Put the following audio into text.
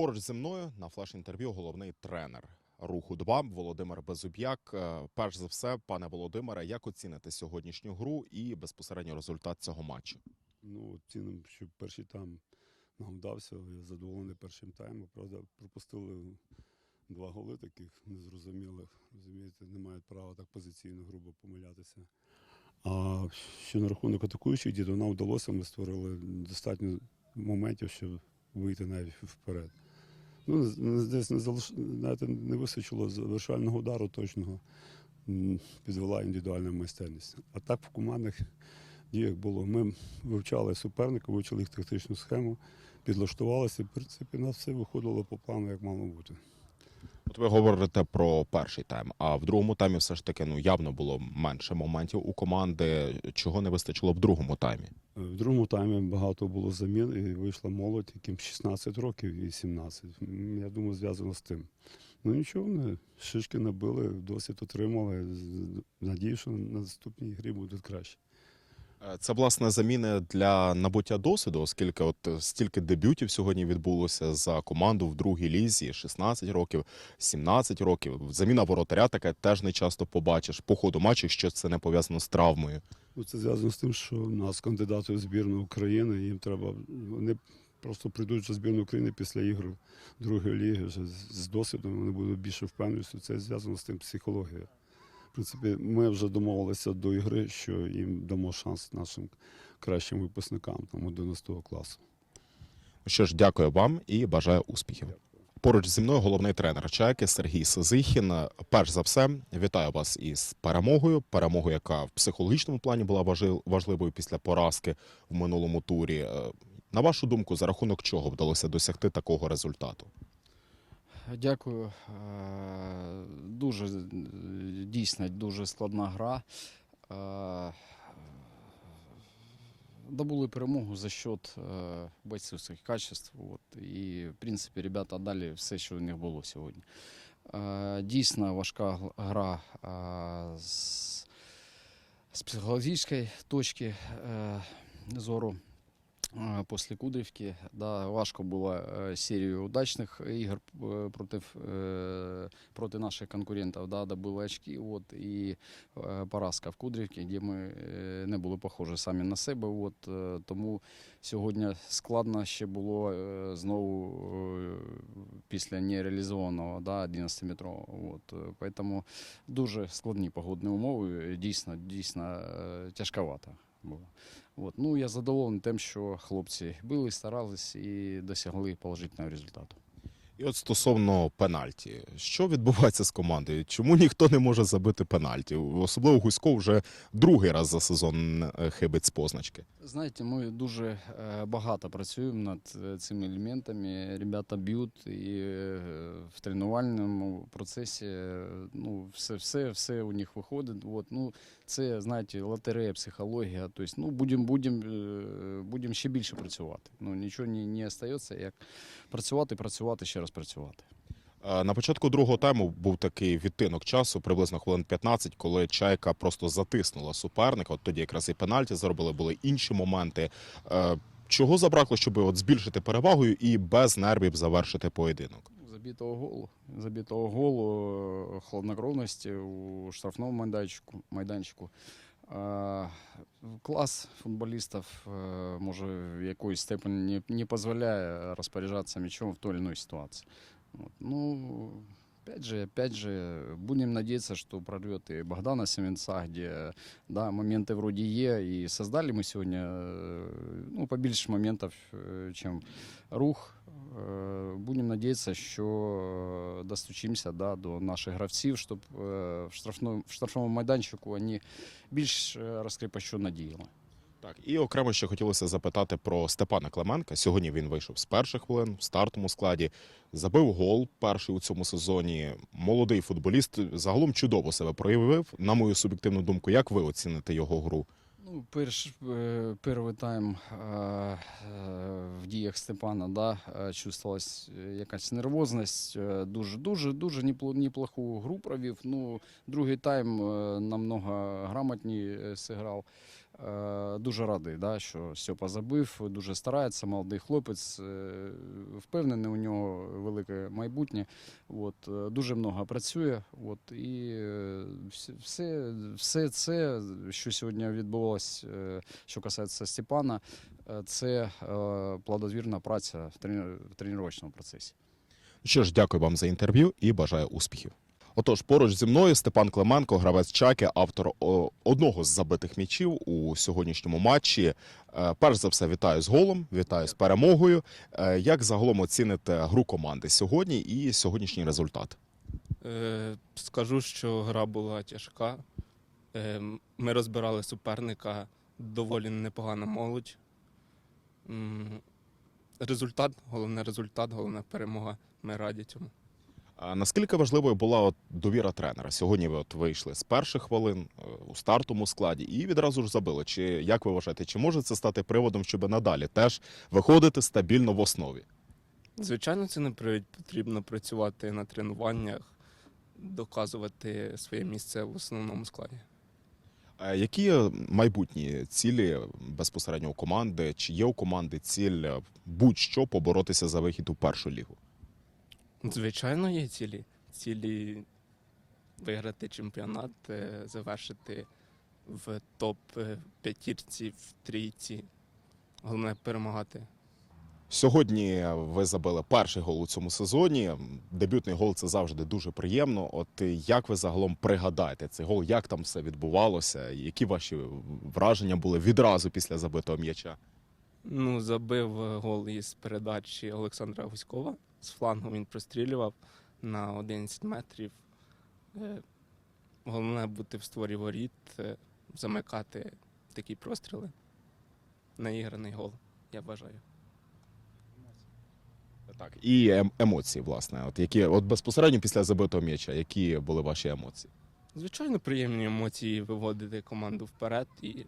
Поруч зі мною на флеш-інтерв'ю головний тренер руху 2 Володимир Безуб'як. Е, Перш за все, пане Володимире, як оціните сьогоднішню гру і безпосередньо результат цього матчу? Ну, ціним, що перший тайм нам вдався. Я задоволений першим таймом. Правда, пропустили два голи таких незрозумілих. Розумієте, не мають права так позиційно грубо помилятися. А що на рахунок атакуючих то нам вдалося, ми створили достатньо моментів, щоб вийти навіть вперед. Ну, десь не, залиш... знаєте, не вистачило завершального удару точного. Підвела індивідуальна майстерність. А так в командних діях було. Ми вивчали суперника, вивчили їх тактичну схему, підлаштувалися. В принципі, у нас все виходило по плану, як мало бути. От ви говорите про перший тайм, а в другому таймі все ж таки ну явно було менше моментів у команди. Чого не вистачило в другому таймі? В другому таймі багато було замін, і вийшла молодь, яким 16 років і 17. Я думаю, зв'язано з тим. Ну нічого, вони шишки набили, досвід отримали. Надію, що на наступній грі будуть краще. Це власне заміни для набуття досвіду, оскільки от стільки дебютів сьогодні відбулося за команду в другій лізі 16 років, 17 років. Заміна воротаря таке теж не часто побачиш по ходу матчу, що це не пов'язано з травмою. Ну, це зв'язано з тим, що у нас кандидати в збірну України, їм треба. Вони просто прийдуть в збірну України після ігор другої ліги, вже з досвідом вони будуть більше впевненості. Це зв'язано з тим психологією. Принципі, ми вже домовилися до ігри, що їм дамо шанс нашим кращим випускникам там 11 класу. Що ж, дякую вам і бажаю успіхів. Поруч зі мною головний тренер Чайки Сергій Сизихін. Перш за все, вітаю вас із перемогою. Перемогою, яка в психологічному плані була важливою після поразки в минулому турі. Е, На вашу думку, за рахунок чого вдалося досягти такого результату? Дякую. Е, Дуже е, дійсно дуже складна гра. Е, Добули перемогу за счет бойцівських качеств. От, і, в принципі, ребята дали все, що у них було сьогодні. Дійсно важка гра з, з психологічної точки зору. Е, Після Кудрівки да, важко було е, серію удачних ігор е, проти, проти наших конкурентів. Да, добили очки. От, і поразка в Кудрівці, де ми не були похожі самі на себе. От, тому сьогодні складно ще було знову після нереалізованого да, 11-метрового. От, е, поэтому дуже складні погодні умови. Дійсно, дійсно тяжковато було. От. Ну, я задоволений тим, що хлопці били, старались і досягли положительного результату. І от стосовно пенальті, що відбувається з командою? Чому ніхто не може забити пенальті? Особливо Гусько вже другий раз за сезон е, хибить з позначки. Знаєте, ми дуже е, багато працюємо над е, цими елементами. Ребята б'ють і в тренувальному процесі ну, все, все, все у них виходить. От, ну, це, знаєте, лотерея, психологія. Тобто, ну, будемо будем, будем ще більше працювати. Ну, нічого не, не остається, як працювати, працювати, ще раз працювати. Е, На початку другого тайму був такий відтинок часу, приблизно хвилин 15, коли чайка просто затиснула суперника. От тоді якраз і пенальті заробили, були інші моменти. Е, Чого забракло, щоб от збільшити перевагою і без нервів завершити поєдинок? Забитого голу. Забитого голу, е, хладнокровності у штрафному майданчику. майданчику. Клас футболістів е, може в якоїсь степені не, не дозволяє розпоряджатися м'ячом в той іншій ситуації. От. Ну, опять же, опять же, будем надеяться, что прорвет и Богдана Семенца, где да, моменты вроде Е, и создали мы сегодня э, ну, побольше моментов, э, чем рух. Е, Будемо надіятися, що е, достучимося да, до наших гравців, щоб е, в штрафному, в штрафному майданчику вони більш е, розкріпощено діяли. Так, і окремо ще хотілося запитати про Степана Клименка. Сьогодні він вийшов з перших хвилин в стартовому складі, забив гол перший у цьому сезоні. Молодий футболіст загалом чудово себе проявив. На мою суб'єктивну думку, як ви оціните його гру? Ну, перш, е, перший тайм е, е, в діях Степана да, чувствувалась е, якась нервозність. Е, Дуже, дуже, дуже непло- неплоху гру провів. Ну, другий тайм намного грамотніше зіграв. Е, Дуже радий, да, що Степа забив, дуже старається, молодий хлопець, е, впевнений, у нього велике майбутнє. От, е, дуже много працює. От, і все, все це, що сьогодні відбулося, е, що касається Степана, це плодотвірна праця в тренувальному процесі. Що ж, дякую вам за інтерв'ю і бажаю успіхів. Отож, поруч зі мною Степан Клименко, гравець Чаки, автор одного з забитих м'ячів у сьогоднішньому матчі. Е, Перш за все, вітаю з голом, вітаю з перемогою. Е, Як загалом оціните гру команди сьогодні і сьогоднішній результат? Е, Скажу, що гра була тяжка. Ми розбирали суперника, доволі непогана молодь. Результат, головне результат, головна перемога. Ми раді цьому. А Наскільки важливою була от довіра тренера? Сьогодні ви от вийшли з перших хвилин е, у стартовому складі і відразу ж забили. Чи як ви вважаєте, чи може це стати приводом, щоб надалі теж виходити стабільно в основі? Звичайно, це не потрібно працювати на тренуваннях, доказувати своє місце в основному складі. Е, Які майбутні цілі безпосередньо у команди? Чи є у команди ціль е, будь-що поборотися за вихід у першу лігу? Звичайно, є цілі. Цілі виграти чемпіонат, е, завершити в топ е, п'ятірці, в трійці. Головне перемагати. Сьогодні ви забили перший гол у цьому сезоні. Дебютний гол це завжди дуже приємно. От як ви загалом пригадаєте цей гол? Як там все відбувалося? Які ваші враження були відразу після забитого м'яча? Ну, забив е, гол із передачі Олександра Гуськова. З флангу він прострілював на 11 метрів. Е, Головне бути в створі воріт, е, замикати такі простріли. Наіграний гол, я вважаю. Так, і ем- емоції, власне, от які от безпосередньо після забитого м'яча, які були ваші емоції? Звичайно, приємні емоції виводити команду вперед і